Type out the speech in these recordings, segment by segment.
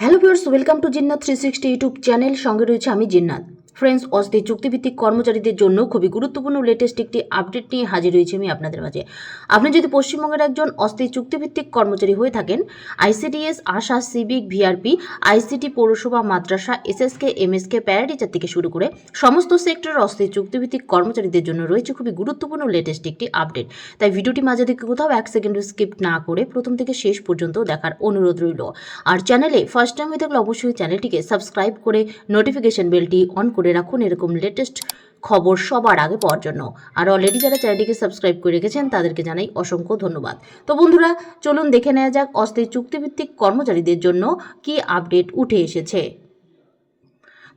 Hello viewers welcome to Jinnat three sixty YouTube channel. সঙ্গে রয়েছে আমি জিন্নাত। ফ্রেন্ডস, অস্থায়ী চুক্তিভিত্তিক কর্মচারীদের জন্য খুবই গুরুত্বপূর্ণ লেটেস্ট একটি আপডেট নিয়ে হাজির হয়েছি আমি আপনাদের মাঝে। আপনি যদি পশ্চিমবঙ্গের একজন অস্থায়ী চুক্তিভিত্তিক কর্মচারী হয়ে থাকেন ICDS ASHA civic VRP ICT পৌরসভা, মাদ্রাসা এসএসকে এমএসকে প্যারাটিচার থেকে শুরু করে সমস্ত সেক্টরের অস্থায়ী চুক্তিভিত্তিক কর্মচারীদের জন্য রয়েছে খুবই গুরুত্বপূর্ণ লেটেস্ট একটি আপডেট তাই ভিডিওটি মাঝে থেকে কোথাও এক সেকেন্ড স্কিপ না করে প্রথম থেকে শেষ পর্যন্ত দেখার অনুরোধ রইল। আর চ্যানেলে ফার্স্ট টাইম হয়ে থাকলে অবশ্যই চ্যানেলটিকে সাবস্ক্রাইব করে নোটিফিকেশন বেলটি অন করে রাখুন। এরকম লেটেস্ট খবর সবার আগে পাওয়ার জন্য। আর অলরেডি যারা চ্যানেলটিকে সাবস্ক্রাইব করে রেখেছেন, তাদেরকে জানাই অসংখ্য ধন্যবাদ। তো বন্ধুরা, চলুন দেখে নেওয়া যাক অস্থায়ী চুক্তিভিত্তিক কর্মচারীদের জন্য কি আপডেট উঠে এসেছে।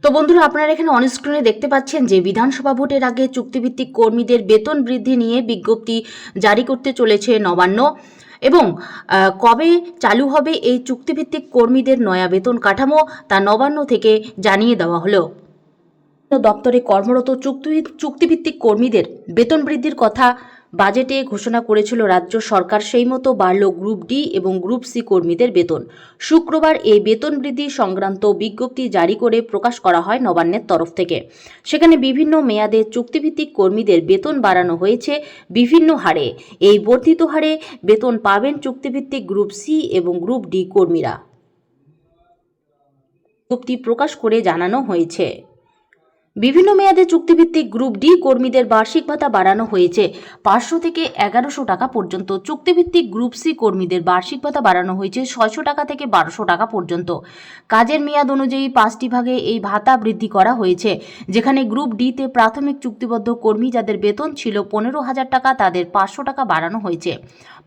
তো বন্ধুরা, আপনারা এখানে অনস্ক্রিনে দেখতে পাচ্ছেন যে বিধানসভা ভোটের আগে চুক্তিভিত্তিক কর্মীদের বেতন বৃদ্ধি নিয়ে বিজ্ঞপ্তি জারি করতে চলেছে নবান্ন। এবং কবে চালু হবে এই চুক্তিভিত্তিক কর্মীদের নয়া বেতন কাঠামো তা নবান্ন থেকে জানিয়ে দেওয়া হলো। দপ্তরে কর্মরত চুক্তি, চুক্তিভিত্তিক কর্মীদের বেতন বৃদ্ধির কথা বাজেটে ঘোষণা করেছিল রাজ্য সরকার। সেই মতো বাড়ল গ্রুপ ডি এবং গ্রুপ সি কর্মীদের বেতন। শুক্রবার এই বেতন বৃদ্ধি সংক্রান্ত বিজ্ঞপ্তি জারি করে প্রকাশ করা হয় নবান্নের তরফ থেকে। সেখানে বিভিন্ন মেয়াদে চুক্তিভিত্তিক কর্মীদের বেতন বাড়ানো হয়েছে বিভিন্ন হারে। এই বর্ধিত হারে বেতন পাবেন চুক্তিভিত্তিক গ্রুপ সি এবং গ্রুপ ডি কর্মীরা। বিজ্ঞপ্তি প্রকাশ করে জানানো হয়েছে। বিভিন্ন মেয়াদে চুক্তিভিত্তিক গ্রুপ ডি কর্মীদের বার্ষিক ভাতা বাড়ানো হয়েছে। পাঁচশো থেকে এগারোশো টাকা পর্যন্ত চুক্তিভিত্তিক গ্রুপ সি কর্মীদের বার্ষিক ভাতা বাড়ানো হয়েছে ছয়শো টাকা থেকে বারোশো টাকা পর্যন্ত। কাজের মেয়াদ অনুযায়ী পাঁচটি ভাগে এই ভাতা বৃদ্ধি করা হয়েছে, যেখানে গ্রুপ ডিতে প্রাথমিক চুক্তিবদ্ধ কর্মী যাদের বেতন ছিল পনেরো হাজার টাকা, তাদের পাঁচশো টাকা বাড়ানো হয়েছে।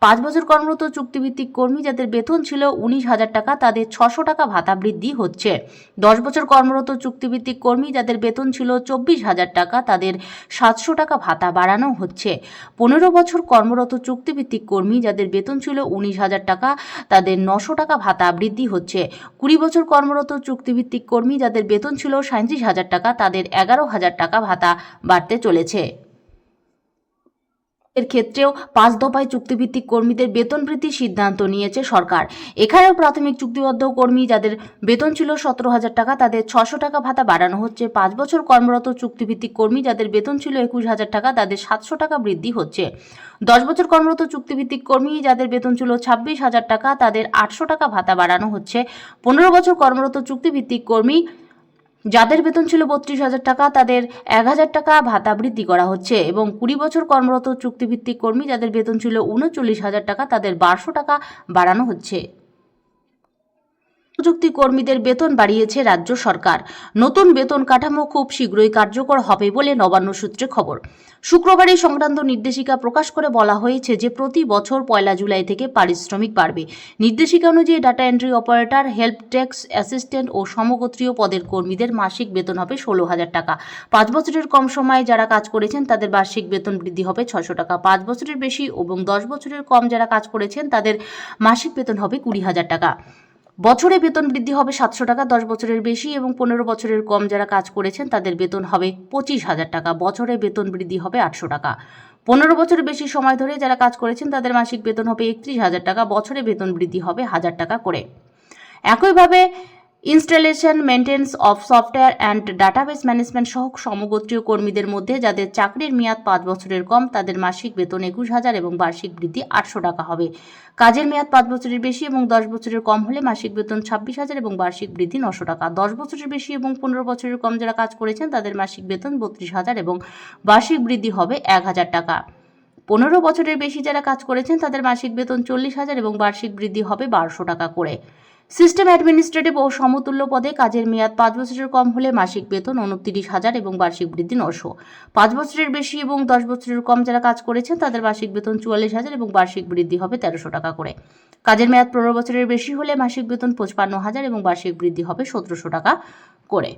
পাঁচ বছর কর্মরত চুক্তিভিত্তিক কর্মী যাদের বেতন ছিল উনিশ হাজার টাকা, তাদের ছশো টাকা ভাতা বৃদ্ধি হচ্ছে। দশ বছর কর্মরত চুক্তিভিত্তিক কর্মী যাদের বেতন ছিল চব্বিশ হাজার টাকা, তাদের সাতশো টাকা ভাতা বাড়ানো হচ্ছে। পনেরো বছর কর্মরত চুক্তিভিত্তিক কর্মী, যাদের বেতন ছিল উনিশ হাজার টাকা, তাদের নশো টাকা ভাতা বৃদ্ধি হচ্ছে। কুড়ি বছর কর্মরত চুক্তিভিত্তিক কর্মী, যাদের বেতন ছিল সাঁত্রিশ হাজার টাকা, তাদের এগারো হাজার টাকা ভাতা বাড়তে চলেছে। এর ক্ষেত্রেও পাঁচ দফায় চুক্তিভিত্তিক কর্মীদের বেতন বৃদ্ধির সিদ্ধান্ত নিয়েছে সরকার। এখানেও প্রাথমিক চুক্তিবদ্ধ কর্মী যাদের বেতন ছিল সতেরো হাজার টাকা, তাদের ছশো টাকা ভাতা বাড়ানো হচ্ছে। পাঁচ বছর কর্মরত চুক্তিভিত্তিক কর্মী যাদের বেতন ছিল একুশ হাজার টাকা, তাদের সাতশো টাকা বৃদ্ধি হচ্ছে। দশ বছর কর্মরত চুক্তিভিত্তিক কর্মী যাদের বেতন ছিল ছাব্বিশ হাজার টাকা, তাদের আটশো টাকা ভাতা বাড়ানো হচ্ছে। পনেরো বছর কর্মরত চুক্তিভিত্তিক কর্মী যাদের বেতন ছিল বত্রিশ হাজার টাকা, তাদের এক হাজার টাকা ভাতা বৃদ্ধি করা হচ্ছে এবং কুড়ি বছর কর্মরত চুক্তিভিত্তিক কর্মী যাদের বেতন ছিল উনচল্লিশ হাজার টাকা, তাদের বারোশো টাকা বাড়ানো হচ্ছে। প্রযুক্তি কর্মীদের বেতন বাড়িয়েছে রাজ্য সরকার। নতুন বেতন কাঠামো খুব শীঘ্রই কার্যকর হবে বলে নবান্ন সূত্রে খবর। শুক্রবার এই সংক্রান্ত নির্দেশিকা প্রকাশ করে বলা হয়েছে যে, প্রতি বছর পয়লা জুলাই থেকে পারিশ্রমিক বাড়বে। নির্দেশিকা অনুযায়ী data entry operator, help desk assistant ও সমগোত্রীয় পদের কর্মীদের মাসিক বেতন হবে ষোলো হাজার টাকা। পাঁচ বছরের কম সময়ে যারা কাজ করেছেন, তাদের বার্ষিক বেতন বৃদ্ধি হবে ছশো টাকা। পাঁচ বছরের বেশি এবং দশ বছরের কম যারা কাজ করেছেন, তাদের মাসিক বেতন হবে কুড়ি হাজার টাকা। বছরে বেতন বৃদ্ধি হবে সাতশো টাকা, দশ বছরের বেশি এবং পনেরো বছরের কম যারা কাজ করেছেন, তাদের বেতন হবে পঁচিশ হাজার টাকা। বছরে বেতন বৃদ্ধি হবে আটশো টাকা। পনেরো বছরের বেশি সময় ধরে যারা কাজ করেছেন, তাদের মাসিক বেতন হবে একত্রিশ হাজার টাকা, বছরে বেতন বৃদ্ধি হবে হাজার টাকা করে। একইভাবে installation maintenance of software and database management সহ সমগোত্রীয় কর্মীদের মধ্যে যাদের চাকরির মেয়াদ পাঁচ বছরের কম, তাদের মাসিক বেতন একুশ হাজার এবং বার্ষিক বৃদ্ধি আটশো টাকা হবে। কাজের মেয়াদ পাঁচ বছরের বেশি এবং দশ বছরের কম হলে মাসিক বেতন ছাব্বিশ হাজার এবং বার্ষিক বৃদ্ধি নশো টাকা। দশ বছরের বেশি এবং পনেরো বছরের কম যারা কাজ করেছেন, তাদের মাসিক বেতন বত্রিশ হাজার এবং বার্ষিক বৃদ্ধি হবে এক হাজার টাকা। পনেরো বছরের বেশি যারা কাজ করেছেন, তাদের মাসিক বেতন চল্লিশ হাজার এবং বার্ষিক বৃদ্ধি হবে বারোশো টাকা করে। সিস্টেম অ্যাডমিনিস্ট্রেটিভ ও সমতুল্য পদে কাজের মেয়াদ পাঁচ বছরের কম হলে মাসিক বেতন উনত্রিশ হাজার এবং বার্ষিক বৃদ্ধি নশো। পাঁচ বছরের বেশি এবং দশ বছরের কম যারা কাজ করেছেন, তাদের মাসিক বেতন চুয়াল্লিশ হাজার এবং বার্ষিক বৃদ্ধি হবে তেরোশো টাকা করে। কাজের মেয়াদ পনেরো বছরের বেশি হলে মাসিক বেতন পঁচপান্ন হাজার এবং বার্ষিক বৃদ্ধি হবে সতেরোশো টাকা করে।